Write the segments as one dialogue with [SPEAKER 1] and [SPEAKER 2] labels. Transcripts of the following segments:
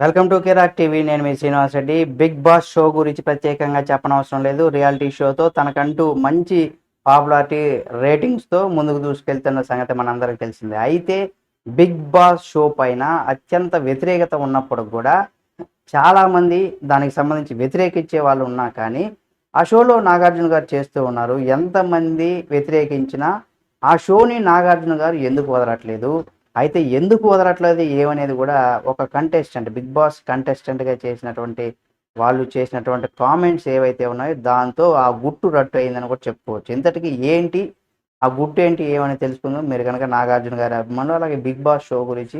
[SPEAKER 1] Welcome to Kiraak TV. నేను మీ Srinivas Reddy. Bigg Boss show గురించి ప్రత్యేకంగా చెప్పనవసరం లేదు. రియాలిటీ షోతో తనకంటూ మంచి పాపులారిటీ రేటింగ్స్తో ముందుకు దూసుకెళ్తున్న సంగతి మనందరికి తెలిసిందే. అయితే బిగ్ బాస్ షో పైన అత్యంత వ్యతిరేకత ఉన్నప్పుడు కూడా చాలామంది దానికి సంబంధించి వ్యతిరేకించే వాళ్ళు ఉన్నా కానీ ఆ షోలో నాగార్జున గారు చేస్తూ ఉన్నారు. ఎంతమంది వ్యతిరేకించినా ఆ షోని నాగార్జున గారు ఎందుకు వదలట్లేదు? అయితే ఎందుకు వదలట్లేదు ఏమనేది కూడా ఒక కంటెస్టెంట్ బిగ్ బాస్ కంటెస్టెంట్గా చేసినటువంటి వాళ్ళు చేసినటువంటి కామెంట్స్ ఏవైతే ఉన్నాయో దాంతో ఆ గుట్టు రట్టు అయిందని కూడా చెప్పుకోవచ్చు. ఇంతటికి ఏంటి? ఆ గుట్టు ఏంటి ఏమని తెలుసుకుందాం. మీరు కనుక నాగార్జున గారి అభిమానులు అలాగే బిగ్ బాస్ షో గురించి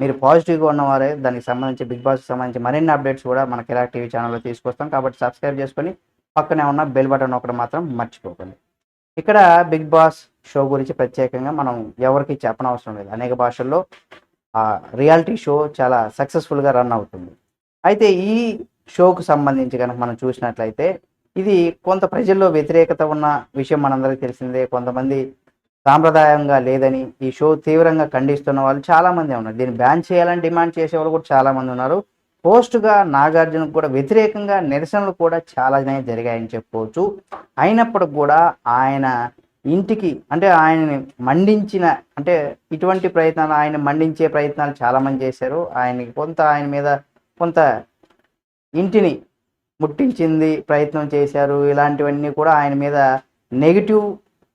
[SPEAKER 1] మీరు పాజిటివ్గా ఉన్నవారే దానికి సంబంధించి బిగ్ బాస్కి సంబంధించి మరిన్ని అప్డేట్స్ కూడా మన కిరాక్ టీవీ ఛానల్లో తీసుకొస్తాం. కాబట్టి సబ్స్క్రైబ్ చేసుకొని పక్కనే ఉన్న బెల్ బటన్ ఒకటి మాత్రం మర్చిపోకండి. ఇక్కడ బిగ్ బాస్ షో గురించి ప్రత్యేకంగా మనం ఎవరికి చెప్పనవసరం లేదు. అనేక భాషల్లో ఆ రియాలిటీ షో చాలా సక్సెస్ఫుల్గా రన్ అవుతుంది. అయితే ఈ షోకు సంబంధించి కనుక మనం చూసినట్లయితే ఇది కొంత ప్రజల్లో వ్యతిరేకత ఉన్న విషయం మనందరికీ తెలిసిందే. కొంతమంది సాంప్రదాయంగా లేదని ఈ షో తీవ్రంగా ఖండిస్తున్న వాళ్ళు చాలా మంది ఉన్నారు. దీన్ని బ్యాన్ చేయాలని డిమాండ్ చేసే వాళ్ళు కూడా చాలా మంది ఉన్నారు. పోస్ట్గా నాగార్జునకు కూడా వ్యతిరేకంగా నిరసనలు కూడా చాలానే జరిగాయని చెప్పుకోవచ్చు. అయినప్పటికి కూడా ఆయన ఇంటికి అంటే ఆయనని మండించిన అంటే ఇటువంటి ప్రయత్నాలు ఆయన మండించే ప్రయత్నాలు చాలామంది చేశారు. ఆయనకి కొంత ఆయన మీద కొంత ఇంటిని ముట్టించింది ప్రయత్నం చేశారు. ఇలాంటివన్నీ కూడా ఆయన మీద నెగిటివ్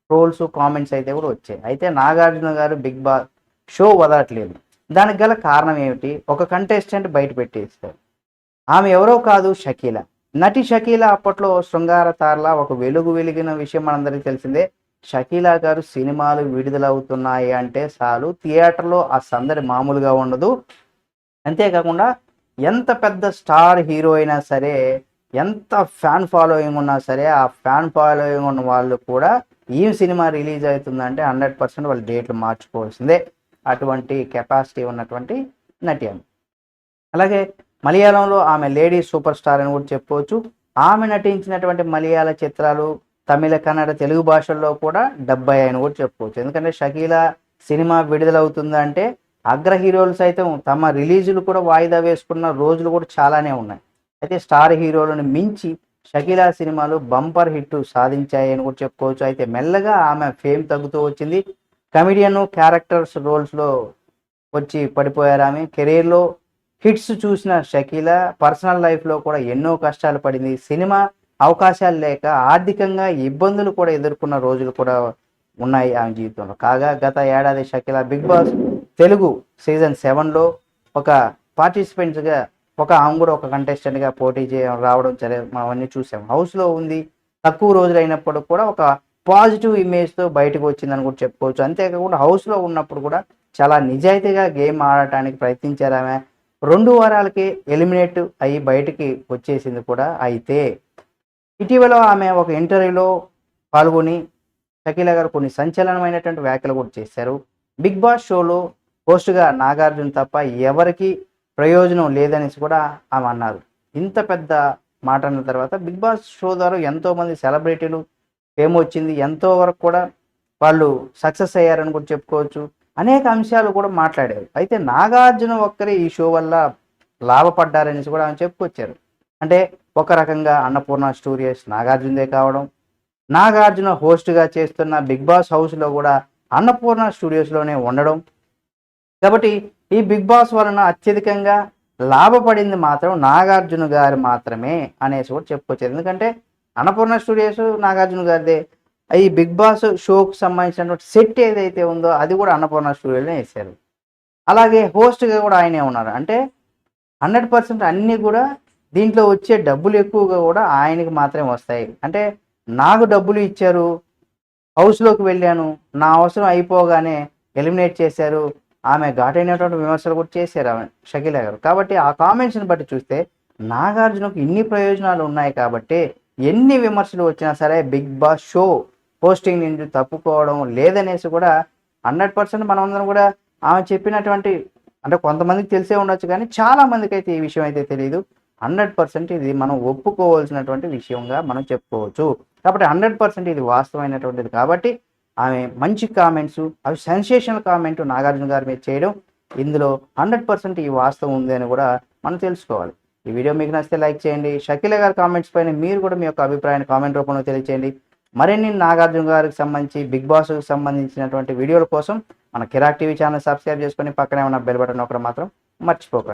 [SPEAKER 1] రోల్స్ కామెంట్స్ అయితే కూడా వచ్చాయి. అయితే నాగార్జున గారు బిగ్ బాస్ షో వదలట్లేదు. దానికి గల కారణం ఏమిటి? ఒక కంటెస్టెంట్ బయట పెట్టేస్తారు ఆమె ఎవరో కాదు షకీల. నటి షకీల అప్పట్లో శృంగార తారలా ఒక వెలుగు వెలిగిన విషయం మనందరికీ తెలిసిందే. షకీలా గారు సినిమాలు విడుదలవుతున్నాయి అంటే చాలు. థియేటర్లో ఆ సందడి మామూలుగా ఉండదు. అంతేకాకుండా ఎంత పెద్ద స్టార్ హీరో అయినా సరే ఎంత ఫ్యాన్ ఫాలోయింగ్ ఉన్నా సరే ఆ ఫ్యాన్ ఫాలోయింగ్ ఉన్న వాళ్ళు కూడా ఈ సినిమా రిలీజ్ అవుతుందంటే హండ్రెడ్ పర్సెంట్ వాళ్ళు డేట్లు మార్చుకోవాల్సిందే. అటువంటి కెపాసిటీ ఉన్నటువంటి నటి ఆమె అలాగే మలయాళంలో ఆమె లేడీ సూపర్ స్టార్ అని కూడా చెప్పుకోవచ్చు. ఆమె నటించినటువంటి మలయాళ చిత్రాలు తమిళ కన్నడ తెలుగు భాషల్లో కూడా డెబ్బై అని కూడా చెప్పుకోవచ్చు. ఎందుకంటే షకీలా సినిమా విడుదలవుతుందంటే అగ్ర హీరోలు సైతం తమ రిలీజులు కూడా వాయిదా వేసుకున్న రోజులు కూడా చాలానే ఉన్నాయి. అయితే స్టార్ హీరోలను మించి షకీలా సినిమాలు బంపర్ హిట్ సాధించాయని కూడా చెప్పుకోవచ్చు. అయితే మెల్లగా ఆమె ఫేమ్ తగ్గుతూ వచ్చింది. కమిడియన్ క్యారెక్టర్స్ రోల్స్లో వచ్చి పడిపోయారు ఆమె. కెరీర్లో హిట్స్ చూసిన షకీల పర్సనల్ లైఫ్లో కూడా ఎన్నో కష్టాలు పడింది. సినిమా అవకాశాలు లేక ఆర్థికంగా ఇబ్బందులు కూడా ఎదుర్కొన్న రోజులు కూడా ఉన్నాయి ఆమె జీవితంలో. కాగా గత ఏడాది Shakeela Bigg Boss Telugu season సెవెన్లో ఒక పార్టిసిపెంట్స్గా ఒక ఆమె కూడా ఒక కంటెస్టెంట్గా పోటీ చేయడం రావడం సరే మనం అన్నీ చూసాం. హౌస్లో ఉంది. తక్కువ రోజులు అయినప్పుడు కూడా ఒక పాజిటివ్ ఇమేజ్తో బయటకు వచ్చిందని కూడా చెప్పుకోవచ్చు. అంతేకాకుండా హౌస్లో ఉన్నప్పుడు కూడా చాలా నిజాయితీగా గేమ్ ఆడటానికి ప్రయత్నించారు ఆమె. రెండు వారాలకి ఎలిమినేట్ అయ్యి బయటికి వచ్చేసింది కూడా అయితే. ఇటీవల ఆమె ఒక ఇంటర్వ్యూలో పాల్గొని షకీల గారు కొన్ని సంచలనమైనటువంటి వ్యాఖ్యలు కూడా చేశారు. బిగ్ బాస్ షోలో హోస్ట్గా నాగార్జున తప్ప ఎవరికి ప్రయోజనం లేదనేసి కూడా ఆమె అన్నారు. ఇంత పెద్ద మాట అన్న తర్వాత బిగ్ బాస్ షో ద్వారా ఎంతోమంది సెలబ్రిటీలు ఫేమ్ వచ్చింది ఎంతో వరకు కూడా వాళ్ళు సక్సెస్ అయ్యారని కూడా చెప్పుకోవచ్చు. అనేక అంశాలు కూడా మాట్లాడారు. అయితే నాగార్జున ఒక్కరే ఈ షో వల్ల లాభపడ్డారనేసి కూడా ఆమె చెప్పుకొచ్చారు. అంటే ఒక రకంగా అన్నపూర్ణ స్టూడియోస్ నాగార్జునదే కావడం నాగార్జున హోస్ట్గా చేస్తున్న బిగ్ బాస్ హౌస్లో కూడా అన్నపూర్ణ స్టూడియోస్లోనే ఉండడం. కాబట్టి ఈ బిగ్ బాస్ వలన అత్యధికంగా లాభపడింది మాత్రం నాగార్జున గారు మాత్రమే అనేసి కూడా చెప్పుకోవచ్చు ఎందుకంటే అన్నపూర్ణ స్టూడియోస్ నాగార్జున గారిదే. ఈ బిగ్ బాస్ షోకు సంబంధించినటువంటి సెట్ ఏదైతే ఉందో అది కూడా అన్నపూర్ణ స్టూడియోనే వేశారు. అలాగే హోస్ట్గా కూడా ఆయనే ఉన్నారు. అంటే హండ్రెడ్ పర్సెంట్ అన్నీ కూడా దీంట్లో వచ్చే డబ్బులు ఎక్కువగా కూడా ఆయనకి మాత్రమే వస్తాయి. అంటే నాకు డబ్బులు ఇచ్చారు హౌస్లోకి వెళ్ళాను నా అవసరం అయిపోగానే ఎలిమినేట్ చేశారు ఆమె ఘాటైనటువంటి విమర్శలు కూడా చేశారు ఆమె షకీల గారు. కాబట్టి ఆ కామెంట్స్ని బట్టి చూస్తే నాగార్జునకు ఇన్ని ప్రయోజనాలు ఉన్నాయి కాబట్టి ఎన్ని విమర్శలు వచ్చినా సరే బిగ్ బాస్ షో పోస్టింగ్ నుంచి తప్పుకోవడం లేదనేసి కూడా హండ్రెడ్ పర్సెంట్ మనమందరం కూడా ఆమె చెప్పినటువంటి అంటే కొంతమందికి తెలిసే ఉండొచ్చు కానీ చాలా మందికి అయితే ఈ విషయం అయితే తెలియదు హండ్రెడ్ పర్సెంట్ ఇది మనం ఒప్పుకోవాల్సినటువంటి విషయంగా మనం చెప్పుకోవచ్చు. కాబట్టి హండ్రెడ్ పర్సెంట్ ఇది వాస్తవమైనటువంటిది. కాబట్టి ఆమె మంచి కామెంట్స్ అవి సెన్సేషనల్ కామెంట్ నాగార్జున గారి మీద చేయడం ఇందులో హండ్రెడ్ పర్సెంట్ ఈ వాస్తవం ఉంది అని కూడా మనం తెలుసుకోవాలి. ఈ వీడియో మీకు నచ్చితే లైక్ చేయండి. షకీల గారి కామెంట్స్ పైన మీరు కూడా మీ యొక్క అభిప్రాయాన్ని కామెంట్ రూపంలో తెలియచేయండి. మరిన్ని నాగార్జున గారికి సంబంధించి బిగ్ బాస్కి సంబంధించినటువంటి వీడియోల కోసం మన కిరాక్ టీవీ ఛానల్ సబ్స్క్రైబ్ చేసుకొని పక్కనే ఉన్న బెల్ బటన్ ఒకటి మాత్రం మర్చిపోకండి.